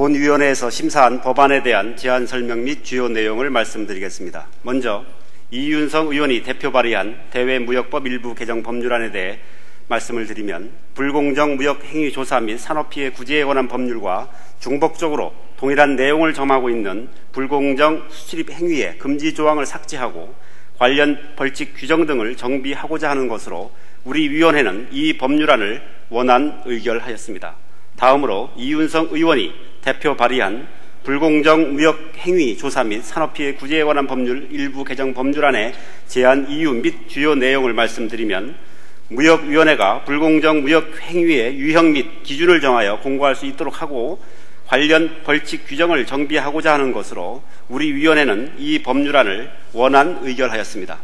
본위원회에서 심사한 법안에 대한 제안 설명 및 주요 내용을 말씀드리겠습니다. 먼저 이윤성 의원이 대표 발의한 대외무역법 일부 개정 법률안에 대해 말씀을 드리면 불공정 무역 행위 조사 및 산업 피해 구제에 관한 법률과 중복적으로 동일한 내용을 점하고 있는 불공정 수출입 행위의 금지 조항을 삭제하고 관련 벌칙 규정 등을 정비하고자 하는 것으로 우리 위원회는 이 법률안을 원안 의결하였습니다. 다음으로 이윤성 의원이 대표 발의한 불공정 무역 행위 조사 및 산업피해 구제에 관한 법률 일부 개정 법률안의 제안 이유 및 주요 내용을 말씀드리면 무역위원회가 불공정 무역 행위의 유형 및 기준을 정하여 공고할 수 있도록 하고 관련 벌칙 규정을 정비하고자 하는 것으로 우리 위원회는 이 법률안을 원안 의결하였습니다.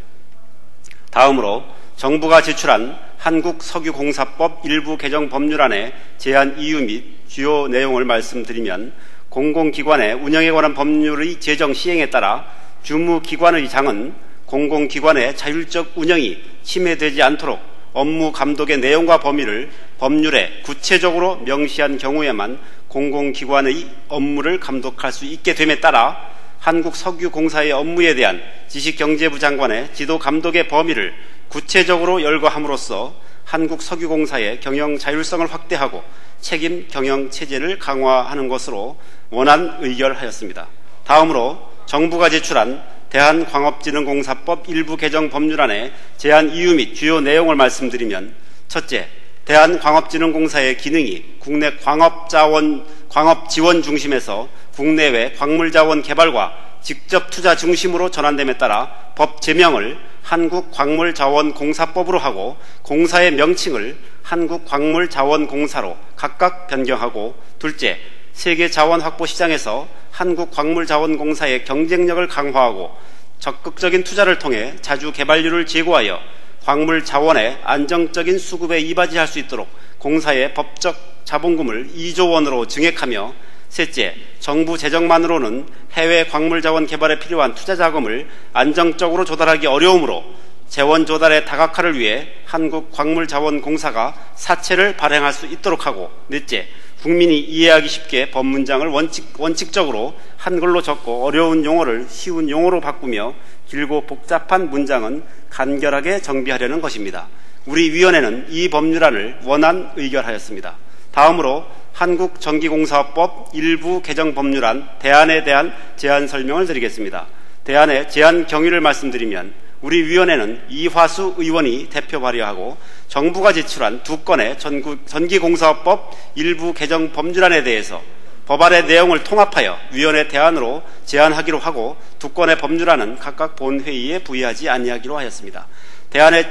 다음으로 정부가 제출한 한국석유공사법 일부 개정 법률안의 제안 이유 및 주요 내용을 말씀드리면 공공기관의 운영에 관한 법률의 제정 시행에 따라 주무기관의 장은 공공기관의 자율적 운영이 침해되지 않도록 업무 감독의 내용과 범위를 법률에 구체적으로 명시한 경우에만 공공기관의 업무를 감독할 수 있게 됨에 따라 한국석유공사의 업무에 대한 지식경제부 장관의 지도 감독의 범위를 구체적으로 열거함으로써 한국석유공사의 경영 자율성을 확대하고 책임 경영 체제를 강화하는 것으로 원안 의결하였습니다. 다음으로 정부가 제출한 대한광업진흥공사법 일부 개정 법률안의 제안 이유 및 주요 내용을 말씀드리면 첫째, 대한광업진흥공사의 기능이 국내 광업자원, 광업지원 중심에서 국내외 광물자원 개발과 직접 투자 중심으로 전환됨에 따라 법 제명을 한국광물자원공사법으로 하고 공사의 명칭을 한국광물자원공사로 각각 변경하고 둘째, 세계 자원 확보 시장에서 한국광물자원공사의 경쟁력을 강화하고 적극적인 투자를 통해 자주 개발률을 제고하여 광물 자원의 안정적인 수급에 이바지할 수 있도록 공사의 법적 자본금을 2조 원으로 증액하며 셋째, 정부 재정만으로는 해외 광물 자원 개발에 필요한 투자 자금을 안정적으로 조달하기 어려우므로 재원 조달의 다각화를 위해 한국광물자원공사가 사채를 발행할 수 있도록 하고 넷째, 국민이 이해하기 쉽게 법문장을 원칙, 원칙적으로 한글로 적고 어려운 용어를 쉬운 용어로 바꾸며 길고 복잡한 문장은 간결하게 정비하려는 것입니다. 우리 위원회는 이 법률안을 원안 의결하였습니다. 다음으로 한국전기공사법 일부 개정 법률안 대안에 대한 제안 설명을 드리겠습니다. 대안의 제안 경위를 말씀드리면 우리 위원회는 이화수 의원이 대표 발의하고 정부가 제출한 두 건의 전기공사법 일부 개정 법률안에 대해서 법안의 내용을 통합하여 위원회 대안으로 제안하기로 하고 두 건의 법률안은 각각 본회의에 부의하지 아니하기로 하였습니다. 대안의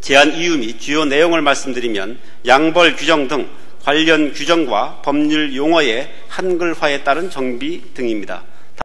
제안 이유 및 주요 내용을 말씀드리면 양벌 규정 등 관련 규정과 법률 용어의 한글화에 따른 정비 등입니다.